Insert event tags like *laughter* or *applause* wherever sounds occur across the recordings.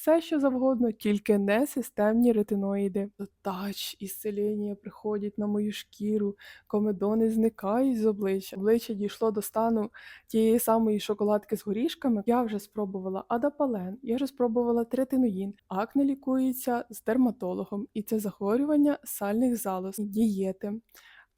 все що завгодно, тільки не системні ретиноїди. Тач і селенія приходять на мою шкіру, комедони зникають з обличчя. Обличчя дійшло до стану тієї самої шоколадки з горішками. Я вже спробувала адапален, я вже спробувала третиноїн. Акне лікується з дерматологом, і це захворювання сальних залоз, дієти.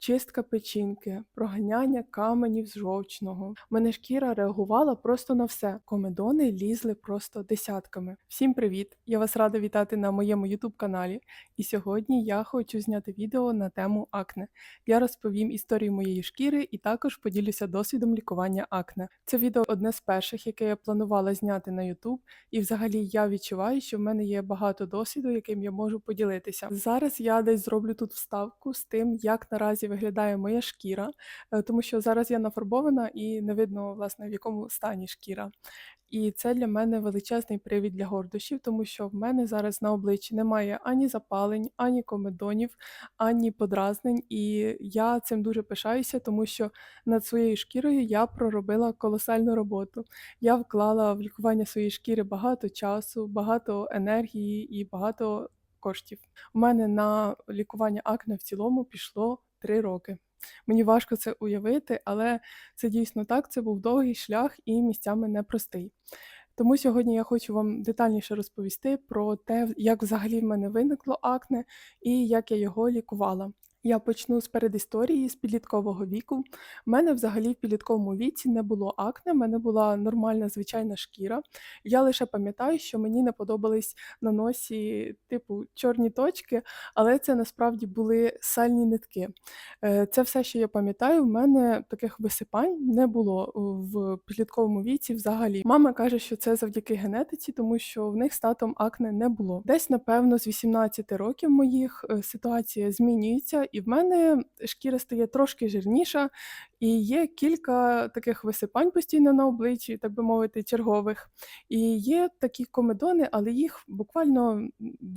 Чистка печінки, проганяння каменів з жовчного. Мене шкіра реагувала просто на все. Комедони лізли просто десятками. Всім привіт! Я вас рада вітати на моєму YouTube каналі. І сьогодні я хочу зняти відео на тему акне. Я розповім історію моєї шкіри і також поділюся досвідом лікування акне. Це відео одне з перших, яке я планувала зняти на YouTube, і взагалі я відчуваю, що в мене є багато досвіду, яким я можу поділитися. Зараз я десь зроблю тут вставку з тим, як наразі виглядає моя шкіра, е, тому що зараз я нафарбована і не видно, власне, в якому стані шкіра. І це для мене величезний привід для гордощів, тому що в мене зараз на обличчі немає ані запалень, ані комедонів, ані подразнень. І я цим дуже пишаюся, тому що над своєю шкірою я проробила колосальну роботу. Я вклала в лікування своєї шкіри багато часу, багато енергії і багато коштів. У мене на лікування акне в цілому пішло 3 роки. Мені важко це уявити, але це дійсно так. Це був довгий шлях і місцями непростий. Тому сьогодні я хочу вам детальніше розповісти про те, як взагалі в мене виникло акне і як я його лікувала. Я почну з передісторії з підліткового віку. У мене взагалі в підлітковому віці не було акне, в мене була нормальна звичайна шкіра. Я лише пам'ятаю, що мені не подобались на носі, типу, чорні точки, але це насправді були сальні нитки. Е, Це все, що я пам'ятаю. В мене таких висипань не було в підлітковому віці взагалі. Мама каже, що це завдяки генетиці, тому що в них з татом акне не було. Десь, напевно, з 18 років моїх е, ситуація змінюється, і в мене шкіра стає трошки жирніша, і є кілька таких висипань постійно на обличчі, так би мовити, чергових. І є такі комедони, але їх буквально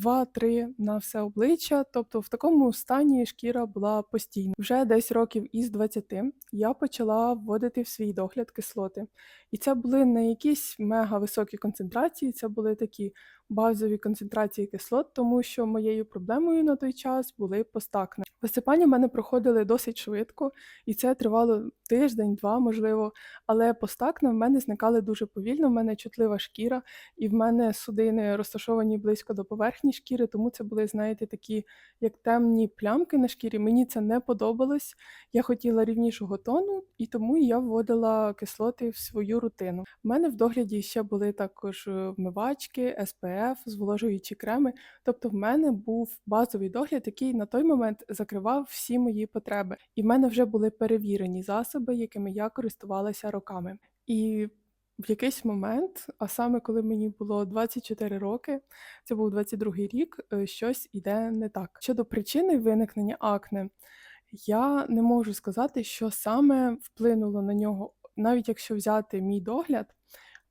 2-3 на все обличчя. Тобто в такому стані шкіра була постійно. Вже десь років із 20 я почала вводити в свій догляд кислоти. І це були не якісь мега високі концентрації, це були такі базові концентрації кислот, тому що моєю проблемою на той час були постакне. Висипання в мене проходили досить швидко, і це тривало тиждень-два, можливо. Але постакне в мене зникали дуже повільно. В мене чутлива шкіра, і в мене судини розташовані близько до поверхні шкіри, тому це були, знаєте, такі як темні плямки на шкірі. Мені це не подобалось. Я хотіла рівнішого тону, і тому я вводила кислоти в свою рутину. У мене в догляді ще були також е, вмивачки, СПФ, зволожуючі креми. Тобто, в мене був базовий догляд, який на той момент закривав всі мої потреби. І в мене вже були перевірені засоби, якими я користувалася роками. І в якийсь момент, а саме коли мені було 24 роки, це був 22-й рік, е, щось іде не так. Щодо причини виникнення акне, я не можу сказати, що саме вплинуло на нього, навіть якщо взяти мій догляд,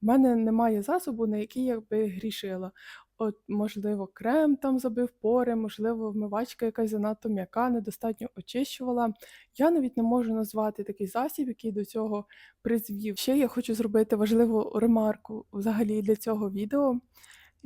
в мене немає засобу, на який я би грішила. От, можливо, крем там забив пори, можливо, вмивачка якась занадто м'яка, недостатньо очищувала. Я навіть не можу назвати такий засіб, який до цього призвів. Ще я хочу зробити важливу ремарку взагалі для цього відео.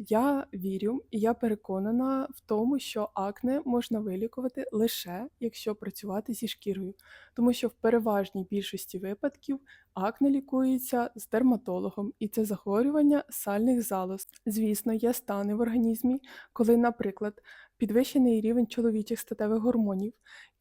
Я вірю і я переконана в тому, що акне можна вилікувати лише якщо працювати зі шкірою, тому що в переважній більшості випадків акне лікується з дерматологом, і це захворювання сальних залоз. Звісно, є стани в організмі, коли, наприклад, підвищений рівень чоловічих статевих гормонів,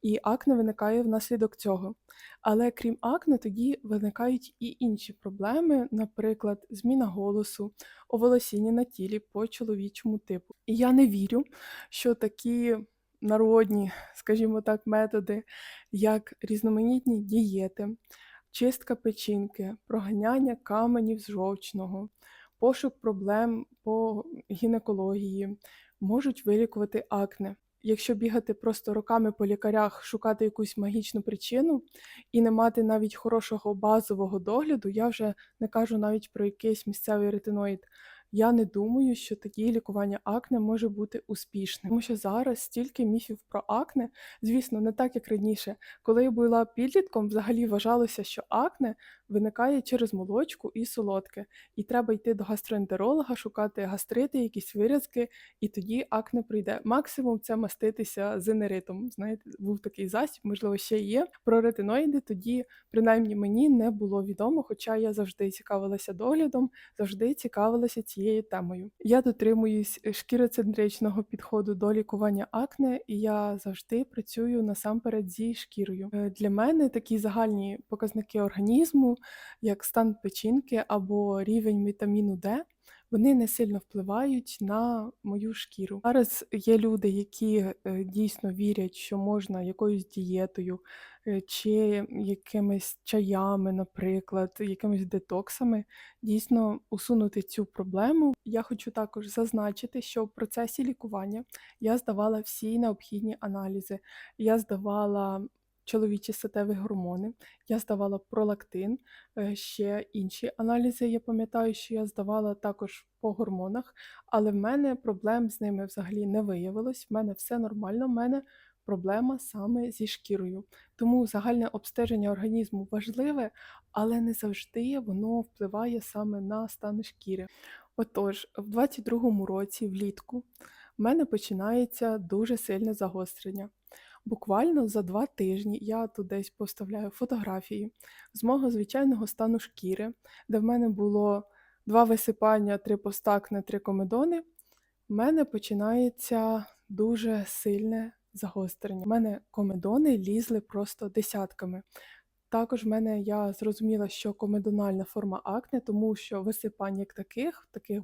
і акне виникає внаслідок цього. Але крім акне, тоді виникають і інші проблеми, наприклад, зміна голосу, оволосіння на тілі по чоловічому типу. І я не вірю, що такі народні, скажімо так, методи, як різноманітні дієти, чистка печінки, проганяння каменів з жовчного, пошук проблем по гінекології можуть вилікувати акне. Якщо бігати просто роками по лікарях, шукати якусь магічну причину і не мати навіть хорошого базового догляду, я вже не кажу навіть про якийсь місцевий ретиноїд. Я не думаю, що такі лікування акне може бути успішним, тому що зараз стільки міфів про акне, звісно, не так як раніше. Коли я була підлітком, взагалі вважалося, що акне виникає через молочку і солодке. І треба йти до гастроентеролога, шукати гастрити, якісь виразки, і тоді акне прийде. Максимум це маститися зенеритом. Знаєте, був такий засіб, можливо, ще є. Про ретиноїди тоді, принаймні, мені не було відомо, хоча я завжди цікавилася доглядом, завжди цікавилася цією темою. Я дотримуюсь шкіроцентричного підходу до лікування акне, і я завжди працюю насамперед зі шкірою. Е, Для мене такі загальні показники організму, як стан печінки або рівень вітаміну Д, вони не сильно впливають на мою шкіру. Зараз є люди, які е, дійсно вірять, що можна якоюсь дієтою е, чи якимись чаями, наприклад, якимись детоксами дійсно усунути цю проблему. Я хочу також зазначити, що в процесі лікування я здавала всі необхідні аналізи. Я здавала чоловічі статеві гормони, я здавала пролактин, е, ще інші аналізи. Я пам'ятаю, що я здавала також по гормонах, але в мене проблем з ними взагалі не виявилось. В мене все нормально, в мене проблема саме зі шкірою. Тому загальне обстеження організму важливе, але не завжди воно впливає саме на стан шкіри. Отож, в 22-му році, влітку, в мене починається дуже сильне загострення. Буквально за два тижні я тут десь поставляю фотографії з мого звичайного стану шкіри, де в мене було два висипання, три постакне, три комедони. В мене починається дуже сильне загострення. У мене комедони лізли просто десятками. Також в мене я зрозуміла, що комедональна форма акне, тому що висипань як таких, таких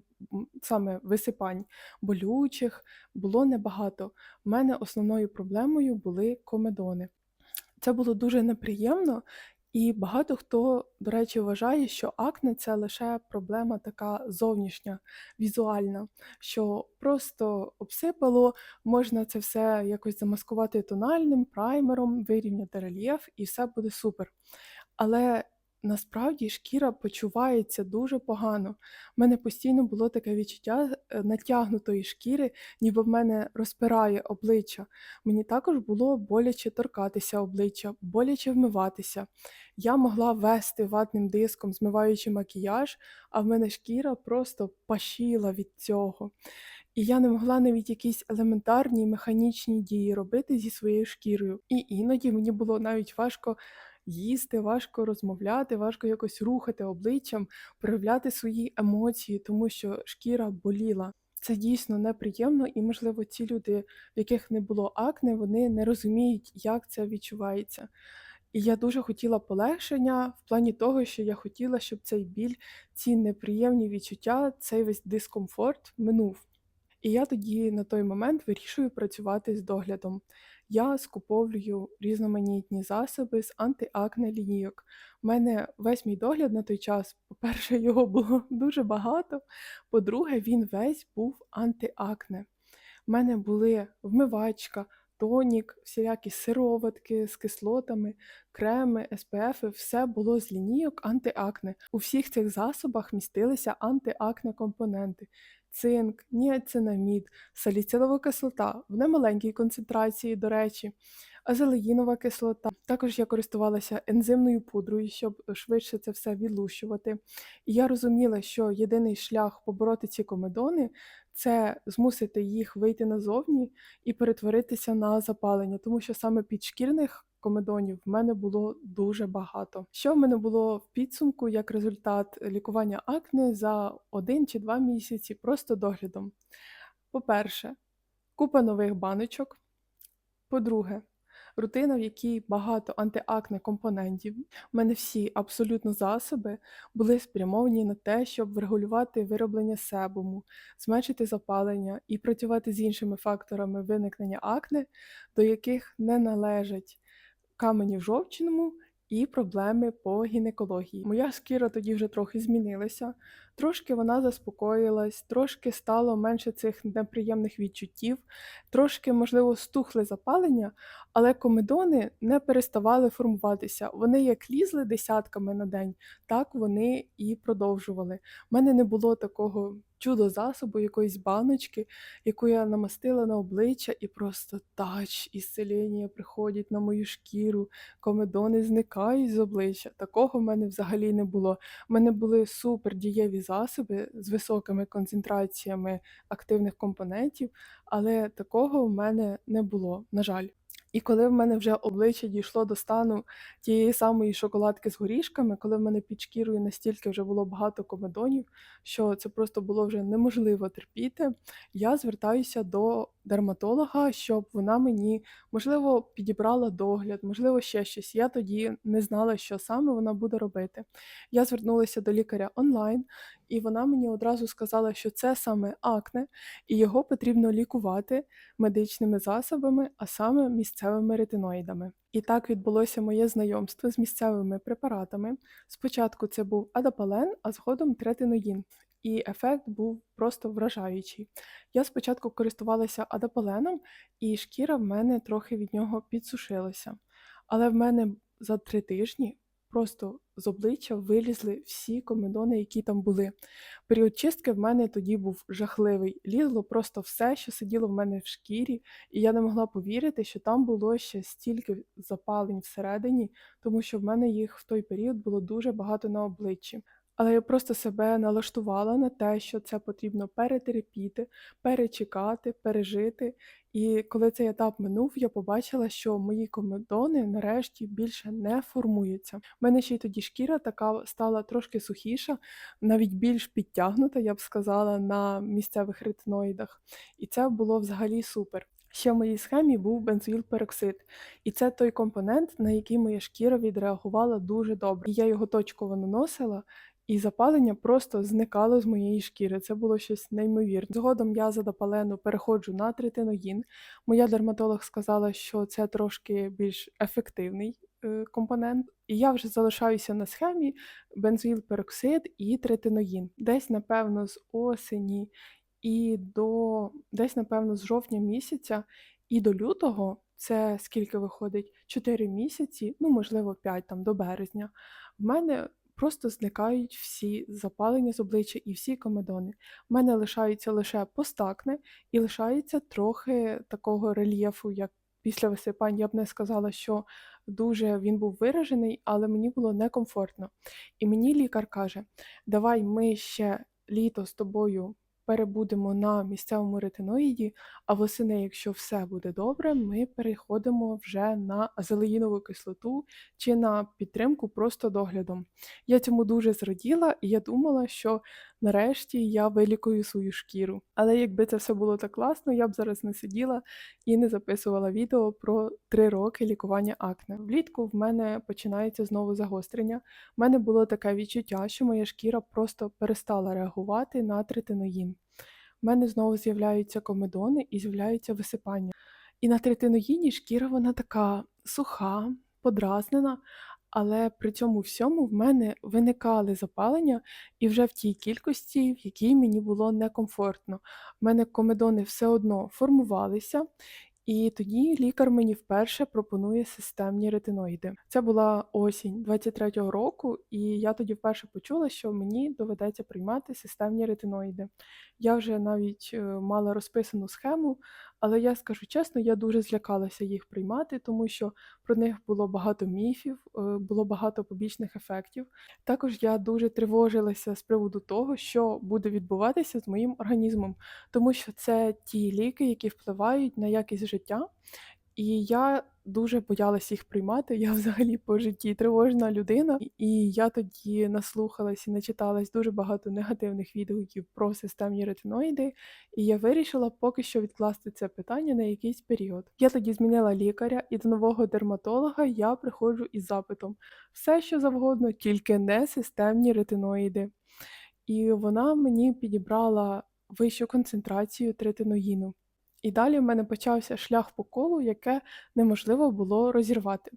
саме висипань болючих, було небагато. У мене основною проблемою були комедони. Це було дуже неприємно, і багато хто, до речі, вважає, що акне це лише проблема така зовнішня, візуальна, що просто обсипало, можна це все якось замаскувати тональним праймером, вирівняти рельєф, і все буде супер. Але насправді шкіра почувається дуже погано. У мене постійно було таке відчуття е, натягнутої шкіри, ніби в мене розпирає обличчя. Мені також було боляче торкатися обличчя, боляче вмиватися. Я могла вести ватним диском, змиваючи макіяж, а в мене шкіра просто пашіла від цього. І я не могла навіть якісь елементарні механічні дії робити зі своєю шкірою. І іноді мені було навіть важко їсти, важко розмовляти, важко якось рухати обличчям, проявляти свої емоції, тому що шкіра боліла. Це дійсно неприємно, і, можливо, ті люди, в яких не було акне, вони не розуміють, як це відчувається. І я дуже хотіла полегшення в плані того, що я хотіла, щоб цей біль, ці неприємні відчуття, цей весь дискомфорт минув. І я тоді на той момент вирішую працювати з доглядом. Я скуповлюю різноманітні засоби з антиакне лінійок. У мене весь мій догляд на той час, по-перше, *laughs* його було дуже багато. По-друге, він весь був антиакне. У мене були вмивачка, тонік, всілякі сироватки з кислотами, креми, СПФ, все було з лінійок антиакне. У всіх цих засобах містилися антиакне компоненти. Цинк, ніацинамід, саліцилова кислота в немаленькій концентрації, до речі, азелеїнова кислота. Також я користувалася ензимною пудрою, щоб швидше це все відлущувати. І я розуміла, що єдиний шлях побороти ці комедони це змусити їх вийти назовні і перетворитися на запалення, тому що саме підшкірних комедонів в мене було дуже багато. Що в мене було в підсумку як результат лікування акне за один чи два місяці просто доглядом? По-перше, купа нових баночок. По-друге, рутина, в якій багато антиакне компонентів. У мене всі абсолютно засоби були спрямовані на те, щоб врегулювати вироблення себуму, зменшити запалення і працювати з іншими факторами виникнення акне, до яких не належать камені в жовчному і проблеми по гінекології. Моя шкіра тоді вже трохи змінилася, трошки вона заспокоїлась, трошки стало менше цих неприємних відчуттів, трошки, можливо, стухли запалення, але комедони не переставали формуватися. Вони як лізли десятками на день, так вони і продовжували. У мене не було такого чудо-засобу, якоїсь баночки, яку я намастила на обличчя, і просто тач ісцеління приходить на мою шкіру, комедони зникають з обличчя. Такого в мене взагалі не було. У мене були супер дієві засоби з високими концентраціями активних компонентів, але такого в мене не було, на жаль. І коли в мене вже обличчя дійшло до стану тієї самої шоколадки з горішками, коли в мене під шкірою настільки вже було багато комедонів, що це просто було вже неможливо терпіти, я звертаюся до дерматолога, щоб вона мені, можливо, підібрала догляд, можливо, ще щось. Я тоді не знала, що саме вона буде робити. Я звернулася до лікаря онлайн, і вона мені одразу сказала, що це саме акне, і його потрібно лікувати медичними засобами, а саме місцевими ретиноїдами. І так відбулося моє знайомство з місцевими препаратами. Спочатку це був адапален, а згодом третиноїн. І ефект був просто вражаючий. Я спочатку користувалася адапаленом, і шкіра в мене трохи від нього підсушилася. Але в мене за три тижні просто з обличчя вилізли всі комедони, які там були. Період чистки в мене тоді був жахливий. Лізло просто все, що сиділо в мене в шкірі, і я не могла повірити, що там було ще стільки запалень всередині, тому що в мене їх в той період було дуже багато на обличчі. Але я просто себе налаштувала на те, що це потрібно перетерпіти, перечекати, пережити. І коли цей етап минув, я побачила, що мої комедони нарешті більше не формуються. У мене ще й тоді шкіра така стала трошки сухіша, навіть більш підтягнута, я б сказала, на місцевих ретиноїдах. І це було взагалі супер. Ще в моїй схемі був бензоїлпероксид, і це той компонент, на який моя шкіра відреагувала дуже добре. І я його точково наносила, і запалення просто зникало з моєї шкіри. Це було щось неймовірне. Згодом я з адапалену переходжу на третиноїн. Моя дерматолог сказала, що це трошки більш ефективний е, компонент. І я вже залишаюся на схемі бензоїлпероксид і третиноїн. Десь, напевно, з осені і до десь, напевно, з жовтня місяця і до лютого. Це скільки виходить? 4 місяці, ну можливо, 5 там до березня. В мене просто зникають всі запалення з обличчя і всі комедони. У мене лишаються лише постакне і лишається трохи такого рельєфу, як після висипань. Я б не сказала, що дуже він був виражений, але мені було некомфортно. І мені лікар каже: давай ми ще літо з тобою перебудемо на місцевому ретиноїді, а восени, якщо все буде добре, ми переходимо вже на азелеїнову кислоту чи на підтримку просто доглядом. Я цьому дуже зраділа, і я думала, що нарешті я вилікую свою шкіру. Але якби це все було так класно, я б зараз не сиділа і не записувала відео про три роки лікування акне. Влітку в мене починається знову загострення. У мене було таке відчуття, що моя шкіра просто перестала реагувати на третиноїн. У мене знову з'являються комедони і з'являються висипання. І на третиноїні шкіра вона така суха, подразнена, але при цьому всьому в мене виникали запалення і вже в тій кількості, в якій мені було некомфортно. У мене комедони все одно формувалися, і тоді лікар мені вперше пропонує системні ретиноїди. Це була осінь 23-го року, і я тоді вперше почула, що мені доведеться приймати системні ретиноїди. Я вже навіть е, мала розписану схему, але я скажу чесно, я дуже злякалася їх приймати, тому що про них було багато міфів, е, було багато побічних ефектів. Також я дуже тривожилася з приводу того, що буде відбуватися з моїм організмом, тому що це ті ліки, які впливають на якість життя. І я дуже боялась їх приймати. Я взагалі по житті тривожна людина, і я тоді наслухалась і начиталась дуже багато негативних відгуків про системні ретиноїди, і я вирішила поки що відкласти це питання на якийсь період. Я тоді змінила лікаря, і до нового дерматолога я приходжу із запитом: все, що завгодно, тільки не системні ретиноїди. І вона мені підібрала вищу концентрацію третиноїну. І далі в мене почався шлях по колу, яке неможливо було розірвати.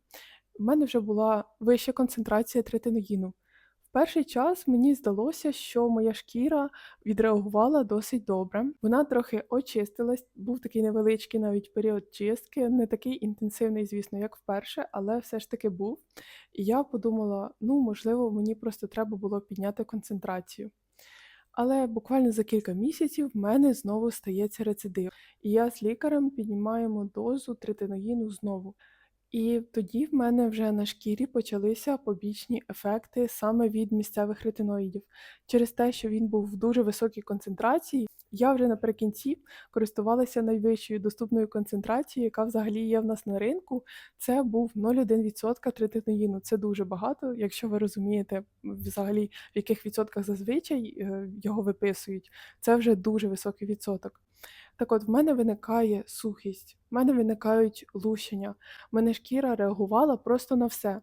У мене вже була вища концентрація третиноїну. В перший час мені здалося, що моя шкіра відреагувала досить добре. Вона трохи очистилась, був такий невеличкий навіть період чистки, не такий інтенсивний, звісно, як вперше, але все ж таки був. І я подумала: ну, можливо, мені просто треба було підняти концентрацію. Але буквально за кілька місяців в мене знову стається рецидив, і я з лікарем піднімаємо дозу третиногіну знову. І тоді в мене вже на шкірі почалися побічні ефекти саме від місцевих ретиноїдів. Через те, що він був в дуже високій концентрації, я вже наприкінці користувалася найвищою доступною концентрацією, яка взагалі є в нас на ринку. Це був 0,1% третиноїну. Це дуже багато, якщо ви розумієте взагалі, в яких відсотках зазвичай е, його виписують. Це вже дуже високий відсоток. Так от, в мене виникає сухість, в мене виникають лущення, в мене шкіра реагувала просто на все.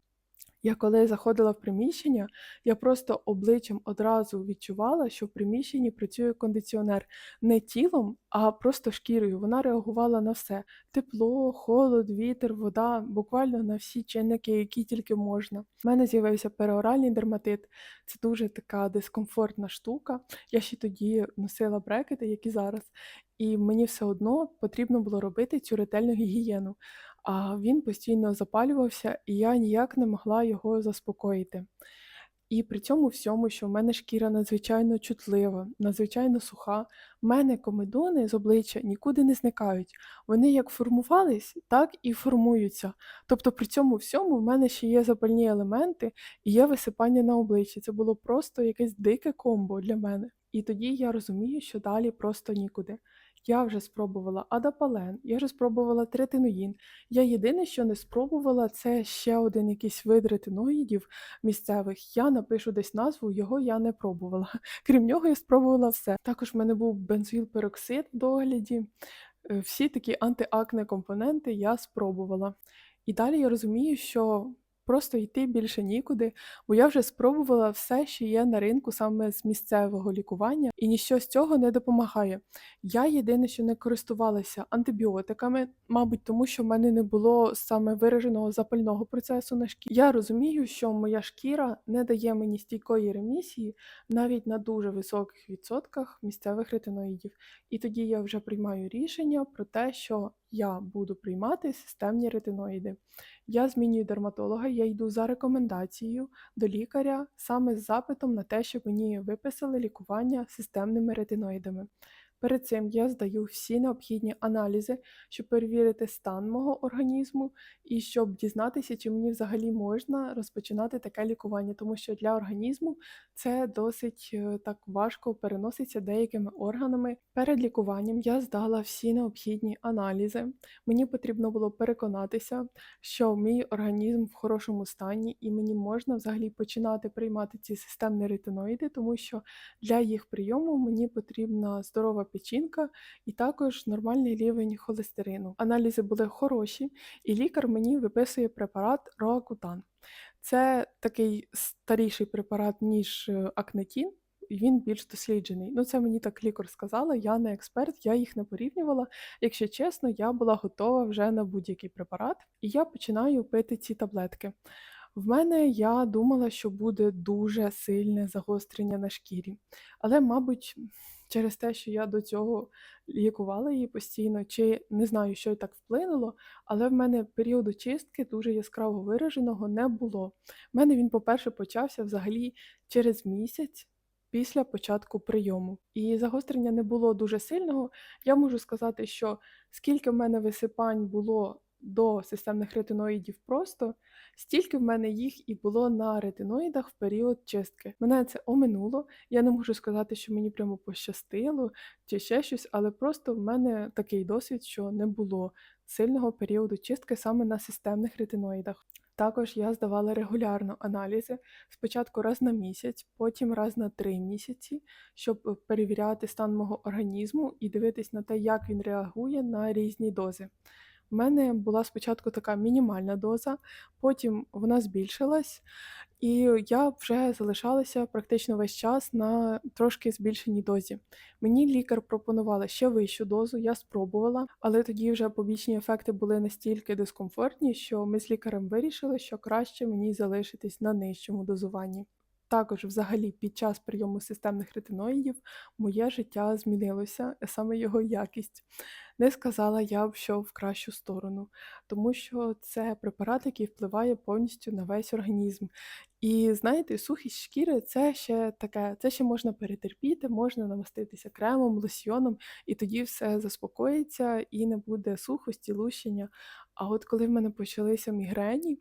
Я коли заходила в приміщення, я просто обличчям одразу відчувала, що в приміщенні працює кондиціонер не тілом, а просто шкірою. Вона реагувала на все: тепло, холод, вітер, вода, буквально на всі чинники, які тільки можна. У мене з'явився переоральний дерматит. Це дуже така дискомфортна штука. Я ще тоді носила брекети, як і зараз, і мені все одно потрібно було робити цю ретельну гігієну а він постійно запалювався, і я ніяк не могла його заспокоїти. І при цьому всьому, що в мене шкіра надзвичайно чутлива, надзвичайно суха, в мене комедони з обличчя нікуди не зникають. Вони як формувались, так і формуються. Тобто при цьому всьому в мене ще є запальні елементи і є висипання на обличчі. Це було просто якесь дике комбо для мене. І тоді я розумію, що далі просто нікуди. Я вже спробувала адапален, я вже спробувала третиноїн. Я єдине, що не спробувала, це ще один якийсь вид ретиноїдів місцевих. Я напишу десь назву, його я не пробувала. *laughs* Крім нього, я спробувала все. Також в мене був бензоїлпероксид в догляді. Е, Всі такі антиакне компоненти я спробувала. І далі я розумію, що Просто йти більше нікуди, бо я вже спробувала все, що є на ринку саме з місцевого лікування, і ніщо з цього не допомагає. Я єдине, що не користувалася антибіотиками, мабуть, тому що в мене не було саме вираженого запального процесу на шкірі. Я розумію, що моя шкіра не дає мені стійкої ремісії навіть на дуже високих відсотках місцевих ретиноїдів. І тоді я вже приймаю рішення про те, що я буду приймати системні ретиноїди. Я змінюю дерматолога, я йду за рекомендацією до лікаря саме з запитом на те, щоб мені виписали лікування системними ретиноїдами. Перед цим я здаю всі необхідні аналізи, щоб перевірити стан мого організму і щоб дізнатися, чи мені взагалі можна розпочинати таке лікування, тому що для організму це досить е, так важко переноситься деякими органами. Перед лікуванням я здала всі необхідні аналізи. Мені потрібно було переконатися, що мій організм в хорошому стані, і мені можна взагалі починати приймати ці системні ретиноїди, тому що для їх прийому мені потрібна здорова печінка і також нормальний рівень холестерину. Аналізи були хороші, і лікар мені виписує препарат Роакутан. Це такий старіший препарат, ніж акнетін, він більш досліджений. Ну, це мені так лікар сказала, я не експерт, я їх не порівнювала. Якщо чесно, я була готова вже на будь-який препарат, і я починаю пити ці таблетки. В мене я думала, що буде дуже сильне загострення на шкірі, але, мабуть, через те, що я до цього лікувала її постійно, чи не знаю, що так вплинуло, але в мене періоду чистки дуже яскраво вираженого не було. В мене він, по-перше, почався взагалі через місяць. Після початку прийому. І загострення не було дуже сильного. Я можу сказати, що скільки в мене висипань було до системних ретиноїдів просто, стільки в мене їх і було на ретиноїдах в період чистки. Мене це оминуло. Я не можу сказати, що мені прямо пощастило чи ще щось, але просто в мене такий досвід, що не було сильного періоду чистки саме на системних ретиноїдах. Також я здавала регулярно аналізи спочатку раз на місяць, потім раз на три місяці, щоб перевіряти стан мого організму і дивитись на те, як він реагує на різні дози. У мене була спочатку така мінімальна доза, потім вона збільшилась, і я вже залишалася практично весь час на трошки збільшеній дозі. Мені лікар пропонувала ще вищу дозу, я спробувала, але тоді вже побічні ефекти були настільки дискомфортні, що ми з лікарем вирішили, що краще мені залишитись на нижчому дозуванні. Також, взагалі, під час прийому системних ретиноїдів моє життя змінилося, саме його якість. Не сказала я б, що в кращу сторону, тому що це препарат, який впливає повністю на весь організм. І знаєте, сухість шкіри це ще таке, це ще можна перетерпіти, можна намаститися кремом, лосьйоном, і тоді все заспокоїться і не буде сухості, лущення. А от коли в мене почалися мігрені,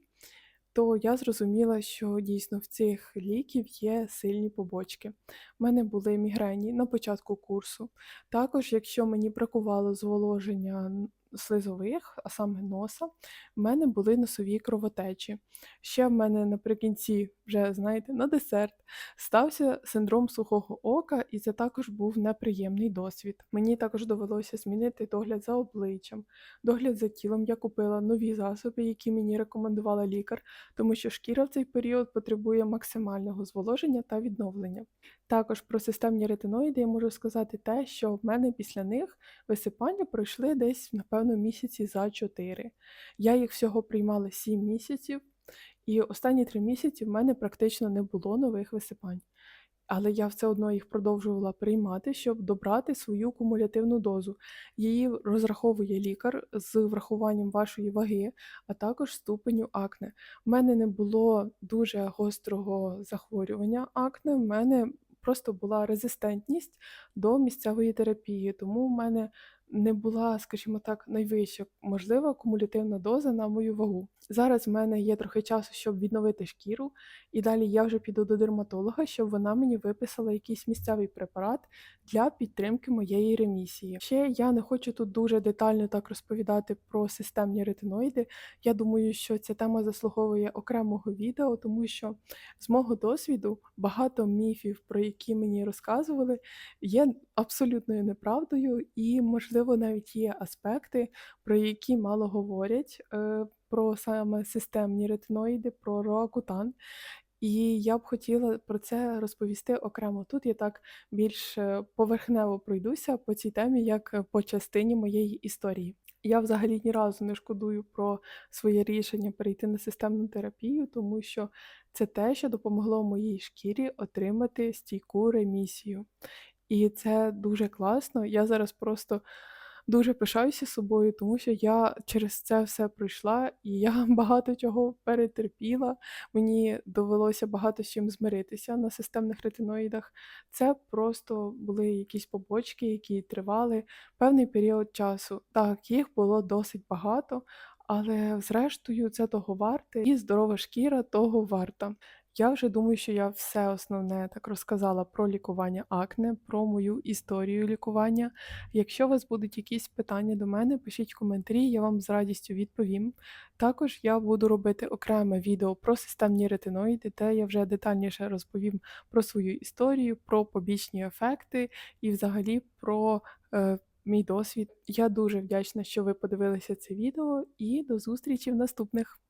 то я зрозуміла, що дійсно в цих ліків є сильні побочки. У мене були мігрені на початку курсу. Також, якщо мені бракувало зволоження слизових, а саме носа, в мене були носові кровотечі. Ще в мене наприкінці, вже знаєте, на десерт, стався синдром сухого ока, і це також був неприємний досвід. Мені також довелося змінити догляд за обличчям, догляд за тілом. Я купила нові засоби, які мені рекомендувала лікар тому що шкіра в цей період потребує максимального зволоження та відновлення. Також про системні ретиноїди я можу сказати те, що в мене після них висипання пройшли десь, напевно, місяці за 4. Я їх всього приймала 7 місяців, і останні 3 місяці в мене практично не було нових висипань. Але я все одно їх продовжувала приймати, щоб добрати свою кумулятивну дозу. Її розраховує лікар з врахуванням вашої ваги, а також ступеню акне. У мене не було дуже гострого захворювання акне, в мене просто була резистентність до місцевої терапії, тому в мене не була, скажімо так, найвища можлива кумулятивна доза на мою вагу. Зараз в мене є трохи часу, щоб відновити шкіру, і далі я вже піду до дерматолога, щоб вона мені виписала якийсь місцевий препарат для підтримки моєї ремісії. Ще я не хочу тут дуже детально так розповідати про системні ретиноїди. Я думаю, що ця тема заслуговує окремого відео, тому що з мого досвіду багато міфів, про які мені розказували, є абсолютною неправдою, і, можливо, навіть є аспекти, про які мало говорять. е, Про саме системні ретиноїди, про роакутан. І я б хотіла про це розповісти окремо. Тут я так більш е, поверхнево пройдуся по цій темі, як е, по частині моєї історії. Я взагалі ні разу не шкодую про своє рішення перейти на системну терапію, тому що це те, що допомогло моїй шкірі отримати стійку ремісію. І це дуже класно. Я зараз просто дуже пишаюся собою, тому що я через це все пройшла, і я *laughs* багато чого перетерпіла. Мені довелося багато з чим змиритися на системних ретиноїдах. Це просто були якісь побочки, які тривали певний період часу. Так, їх було досить багато, але зрештою це того варте, і здорова шкіра того варта. Я вже думаю, що я все основне так розказала про лікування акне, про мою історію лікування. Якщо у вас будуть якісь питання до мене, пишіть коментарі, я вам з радістю відповім. Також я буду робити окреме відео про системні ретиноїди, де я вже детальніше розповім про свою історію, про побічні ефекти і взагалі про е, мій досвід. Я дуже вдячна, що ви подивилися це відео, і до зустрічі в наступних.